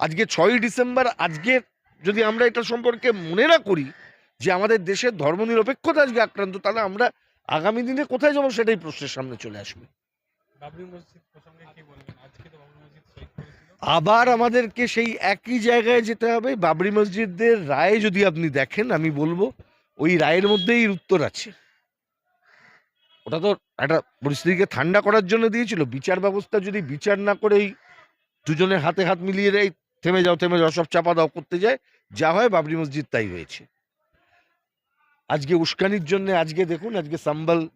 আজকে ছয়ই ডিসেম্বর আজকে যদি আমরা এটা সম্পর্কে মনে না করি যে আমাদের দেশের ধর্মনিরপেক্ষতা আজকে আক্রান্ত তাহলে আমরা আগামী দিনে কোথায় যাব সেটাই প্রশ্নের সামনে চলে আসবে। আবার আমাদেরকে সেই একই জায়গায় যেতে হবে। বাবরি মসজিদের রায় যদি আপনি দেখেন আমি বলব ওই রায়ের মধ্যেই উত্তর আছে। ওটা তো একটা পরিস্থিতিকে ঠান্ডা করার জন্য দিয়েছিল। বিচার ব্যবস্থা যদি বিচার না করেই দুজনের হাতে হাত মিলিয়ে দেয় থেমে যাও থেমে যাও সব চাপা দাও করতে যায়। যা হয় বাবরি মসজিদ তাই হয়েছে। আজকে উস্কানির জন্য আজকে দেখুন আজকে সাম্বাল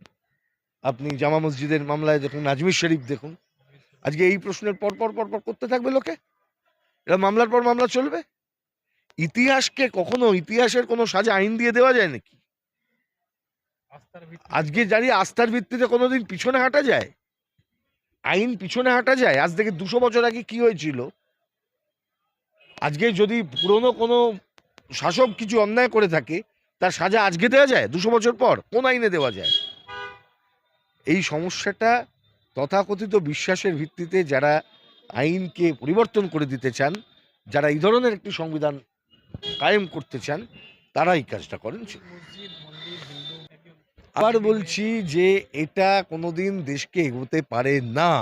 আপনি জামা মসজিদের মামলায় দেখুন আজমির শরীফ দেখুন। আজকে এই প্রশ্নের পর পর পর পর করতে থাকবে লোকে? এটা মামলার পর মামলা চলবে? ইতিহাসকে কখনো ইতিহাসের কোনো সাজা আইন দিয়ে দেওয়া যায় নাকি? আজকে জানি আস্থার ভিত্তিতে কোনোদিন পিছনে হাঁটা যায়? আইন পিছনে হাঁটা যায়? আজ থেকে দুশো বছর আগে কি হয়েছিল? আজকে যদি পুরনো কোনো শাসক কিছু অন্যায় করে থাকে, তার সাজা আজকে দেওয়া যায়? দুশো বছর পর কোন আইনে দেওয়া যায়? এই সমস্যাটা তথাকথিত বিশ্বাসের ভিত্তিতে যারা আইনকে পরিবর্তন করে দিতে চান, যারা এই ধরনের একটি সংবিধান কায়েম করতে চান, তারা এই কাজটা করেন। আবার বলছি যে এটা কোনোদিন দেশকে এগোতে পারে না।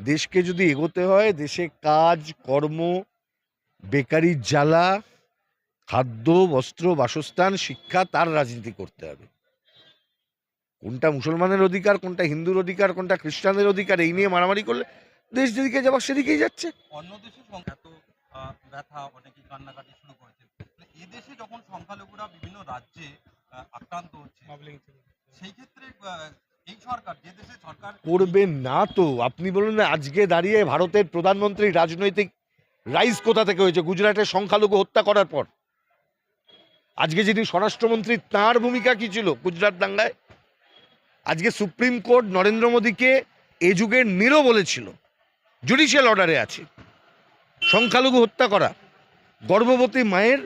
দেশকে যদি এগোতে হয়, দেশে কাজ, কর্ম বেকারির জ্বালা খাদ্য বস্ত্র বাসস্থান শিক্ষা তার রাজনীতি করতে হবে। কোনটা মুসলমানের অধিকার কোনটা হিন্দুর অধিকার কোনটা খ্রিস্টানের অধিকার এই নিয়ে মারামারি করলে দেশ যেদিকে যাবার সেদিকেই যাচ্ছে। অন্য দেশে এত ব্যথা অনেকেই কান্নাকাটি শুরু করেছে। মানে এদেশে যখন সংখ্যালঘুরা বিভিন্ন রাজ্যে আক্রান্ত হচ্ছে সেই ক্ষেত্রে এই সরকার যে দেশে সরকার করবেন না তো। আপনি বলুন না আজকে দাঁড়িয়ে ভারতের প্রধানমন্ত্রী রাজনৈতিক রাইজ কোথা থেকে হয়েছে? গুজরাটের সংখ্যালঘু হত্যা করার পর। আজকে যিনি স্বরাষ্ট্রমন্ত্রী, তার ভূমিকা কি ছিল গুজরাট দাঙ্গায়? আজকে সুপ্রিম কোর্ট নরেন্দ্র মোদীকে এ যুগের নিরো বলেছিল। জুডিশিয়াল অর্ডারে আছে। সংখ্যালঘু হত্যা করা। গর্ভবতী মায়ের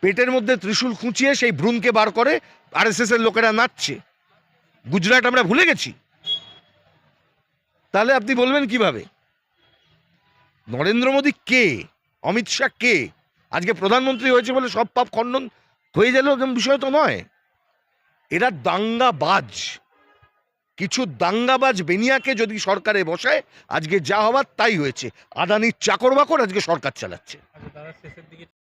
পেটের মধ্যে ত্রিশূল খুঁচিয়ে সেই ভ্রূণকে বার করে আরএসএস এর লোকেরা নাচছে। গুজরাট আমরা ভুলে গেছি। তাহলে আপনি বলবেন কীভাবে? নরেন্দ্র মোদী কে? অমিত শাহ কে? আজকে প্রধানমন্ত্রী হয়েছে বলে সব পাপ খণ্ডন হয়ে গেল বিষয় তো নয়। এরা দাঙ্গাবাজ। কিছু দাঙ্গাবাজ বেনিয়াকে যদি সরকারে বসায়, আজকে যা হবার তাই হয়েছে। আদানির চাকর বাকর আজকে সরকার চালাচ্ছে।